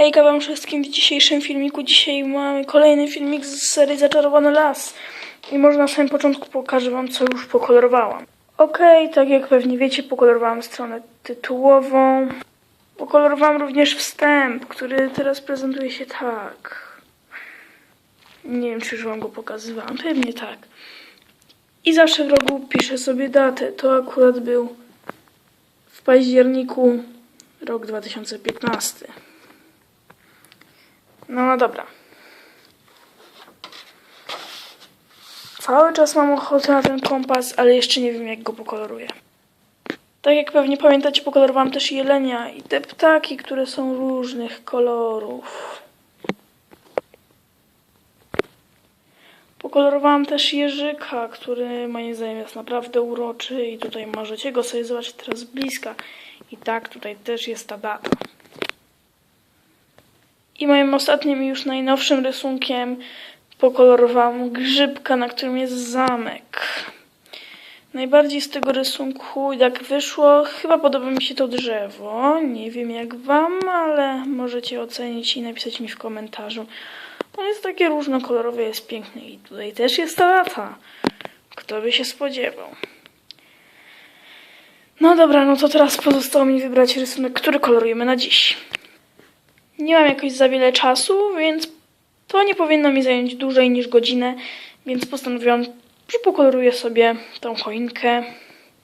Hejka wam wszystkim w dzisiejszym filmiku. Dzisiaj mamy kolejny filmik z serii Zaczarowany Las. I może na samym początku pokażę wam, co już pokolorowałam. Okej, tak jak pewnie wiecie, pokolorowałam stronę tytułową. Pokolorowałam również wstęp, który teraz prezentuje się tak. Nie wiem, czy już wam go pokazywałam. Pewnie tak. I zawsze w rogu piszę sobie datę. To akurat był w październiku rok 2015. No, no dobra. Cały czas mam ochotę na ten kompas, ale jeszcze nie wiem jak go pokoloruję. Tak jak pewnie pamiętacie, pokolorowałam też jelenia i te ptaki, które są różnych kolorów. Pokolorowałam też jeżyka, który moim zdaniem jest naprawdę uroczy i tutaj możecie go sobie zobaczyć teraz z bliska. I tak, tutaj też jest ta data. I moim ostatnim już najnowszym rysunkiem pokolorowałam grzybka, na którym jest zamek. Najbardziej z tego rysunku, jak wyszło, chyba podoba mi się to drzewo. Nie wiem jak wam, ale możecie ocenić i napisać mi w komentarzu. On jest takie różnokolorowe, jest piękny i tutaj też jest ta lata. Kto by się spodziewał. No dobra, no to teraz pozostało mi wybrać rysunek, który kolorujemy na dziś. Nie mam jakoś za wiele czasu, więc to nie powinno mi zająć dłużej niż godzinę, więc postanowiłam, że pokoloruję sobie tą choinkę.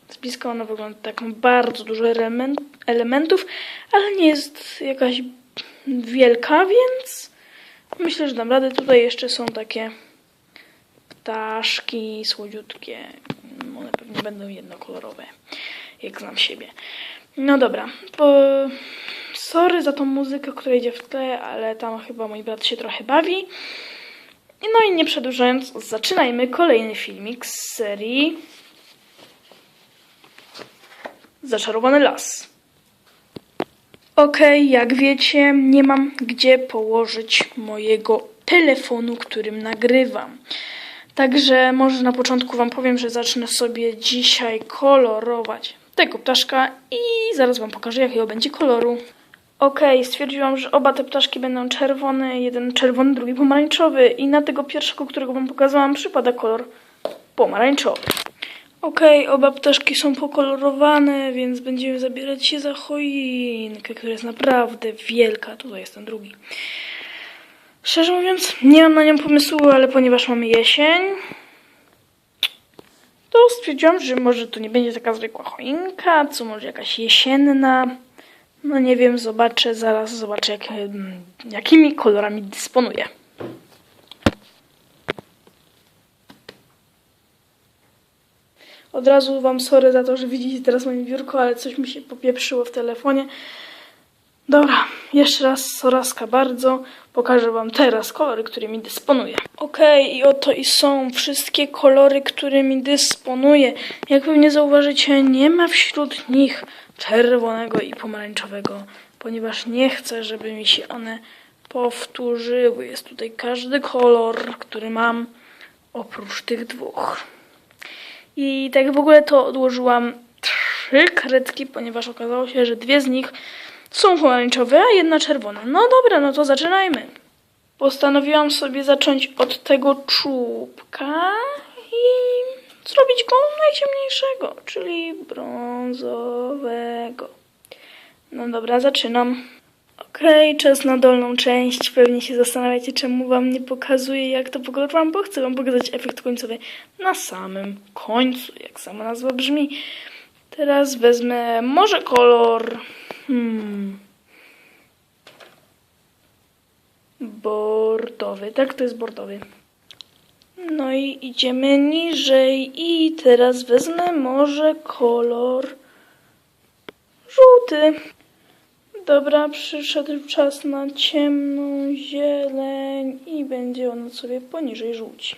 Z bliska ona wygląda taką bardzo dużo element, elementów, ale nie jest jakaś wielka, więc myślę, że dam radę. Tutaj jeszcze są takie ptaszki słodziutkie. One pewnie będą jednokolorowe, jak znam siebie. No dobra, po... sorry za tą muzykę, która idzie w tle, ale tam chyba mój brat się trochę bawi. No i nie przedłużając, zaczynajmy kolejny filmik z serii Zaczarowany las. Okej, jak wiecie, nie mam gdzie położyć mojego telefonu, którym nagrywam. Także może na początku Wam powiem, że zacznę sobie dzisiaj kolorować tego ptaszka i zaraz Wam pokażę, jakiego będzie koloru. Okej, stwierdziłam, że oba te ptaszki będą czerwone, jeden czerwony, drugi pomarańczowy i na tego pierwszego, którego Wam pokazałam, przypada kolor pomarańczowy. Okej, oba ptaszki są pokolorowane, więc będziemy zabierać się za choinkę, która jest naprawdę wielka. Tutaj jest ten drugi. Szczerze mówiąc, nie mam na nią pomysłu, ale ponieważ mamy jesień, to stwierdziłam, że może to nie będzie taka zwykła choinka, co może jakaś jesienna. No nie wiem, zobaczę, zaraz zobaczę, jak, jakimi kolorami dysponuję. Od razu wam sorry za to, że widzicie teraz moje biurko, ale coś mi się popieprzyło w telefonie. Dobra, jeszcze raz soraska bardzo. Pokażę wam teraz kolory, którymi dysponuję. Okej, i oto i są wszystkie kolory, którymi dysponuję. Jak pewnie zauważycie, nie ma wśród nich czerwonego i pomarańczowego, ponieważ nie chcę, żeby mi się one powtórzyły. Jest tutaj każdy kolor, który mam, oprócz tych dwóch. I tak w ogóle to odłożyłam trzy kredki, ponieważ okazało się, że dwie z nich są pomarańczowe, a jedna czerwona. No dobra, no to zaczynajmy. Postanowiłam sobie zacząć od tego czubka i zrobić go najciemniejszego, czyli brązowego. No dobra, zaczynam. Okej, czas na dolną część. Pewnie się zastanawiacie, czemu wam nie pokazuję, jak to pokolorowałam, bo chcę wam pokazać efekt końcowy na samym końcu, jak sama nazwa brzmi. Teraz wezmę może kolor... Hmm, bordowy. Tak, to jest bordowy. No i idziemy niżej i teraz wezmę może kolor żółty. Dobra, przyszedł czas na ciemną zieleń i będzie ona sobie poniżej żółci.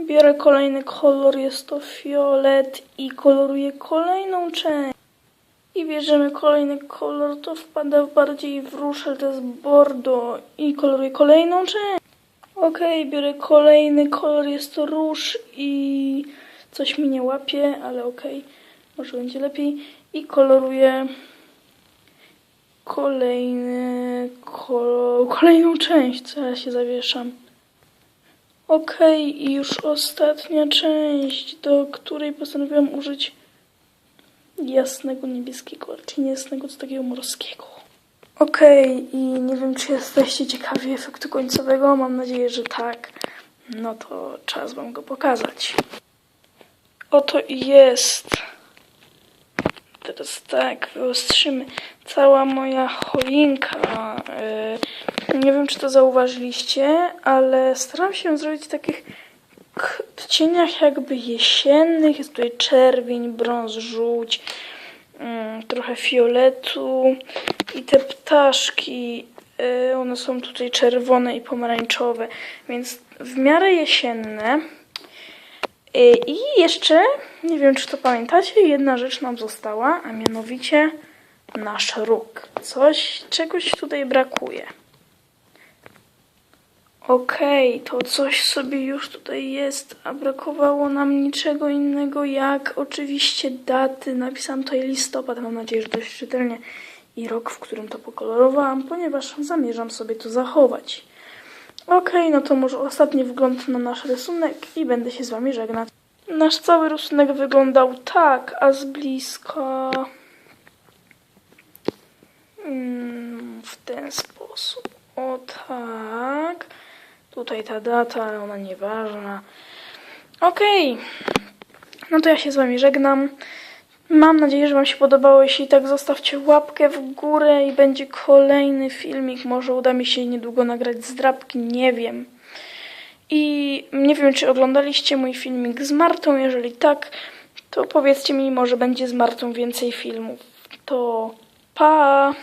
Biorę kolejny kolor, jest to fiolet i koloruję kolejną część. I bierzemy kolejny kolor, to wpada bardziej w róż, ale to jest bordo i koloruję kolejną część. Okej, biorę kolejny kolor, jest to róż i coś mi nie łapie, ale okej, może będzie lepiej. I koloruję kolejny, ko, kolejną część, co ja się zawieszam. Okej, i już ostatnia część, do której postanowiłam użyć jasnego niebieskiego, czy nie jasnego, to takiego morskiego. Okej, i nie wiem, czy jesteście ciekawi efektu końcowego. Mam nadzieję, że tak. No to czas wam go pokazać. Oto i jest. Teraz tak, wyostrzymy. Cała moja choinka. Yy, nie wiem, czy to zauważyliście, ale staram się zrobić takich cieniach jakby jesiennych. Jest tutaj czerwień, brąz, żółć, trochę fioletu i te ptaszki. yy, One są tutaj czerwone i pomarańczowe, więc w miarę jesienne. Yy, I jeszcze, nie wiem czy to pamiętacie, jedna rzecz nam została, a mianowicie nasz róg. Coś, czegoś tutaj brakuje. Okej, to coś sobie już tutaj jest, a brakowało nam niczego innego jak oczywiście daty. Napisałam tutaj listopad, mam nadzieję, że dość czytelnie i rok, w którym to pokolorowałam, ponieważ zamierzam sobie to zachować. Okej, no to może ostatni wgląd na nasz rysunek i będę się z Wami żegnać. Nasz cały rysunek wyglądał tak, a z bliska mm, w ten sposób. O tak. Tutaj ta data, ale ona nieważna. Okej. No to ja się z Wami żegnam. Mam nadzieję, że Wam się podobało. Jeśli tak, zostawcie łapkę w górę i będzie kolejny filmik. Może uda mi się niedługo nagrać zdrabki, nie wiem. I nie wiem, czy oglądaliście mój filmik z Martą. Jeżeli tak, to powiedzcie mi, może będzie z Martą więcej filmów. To pa!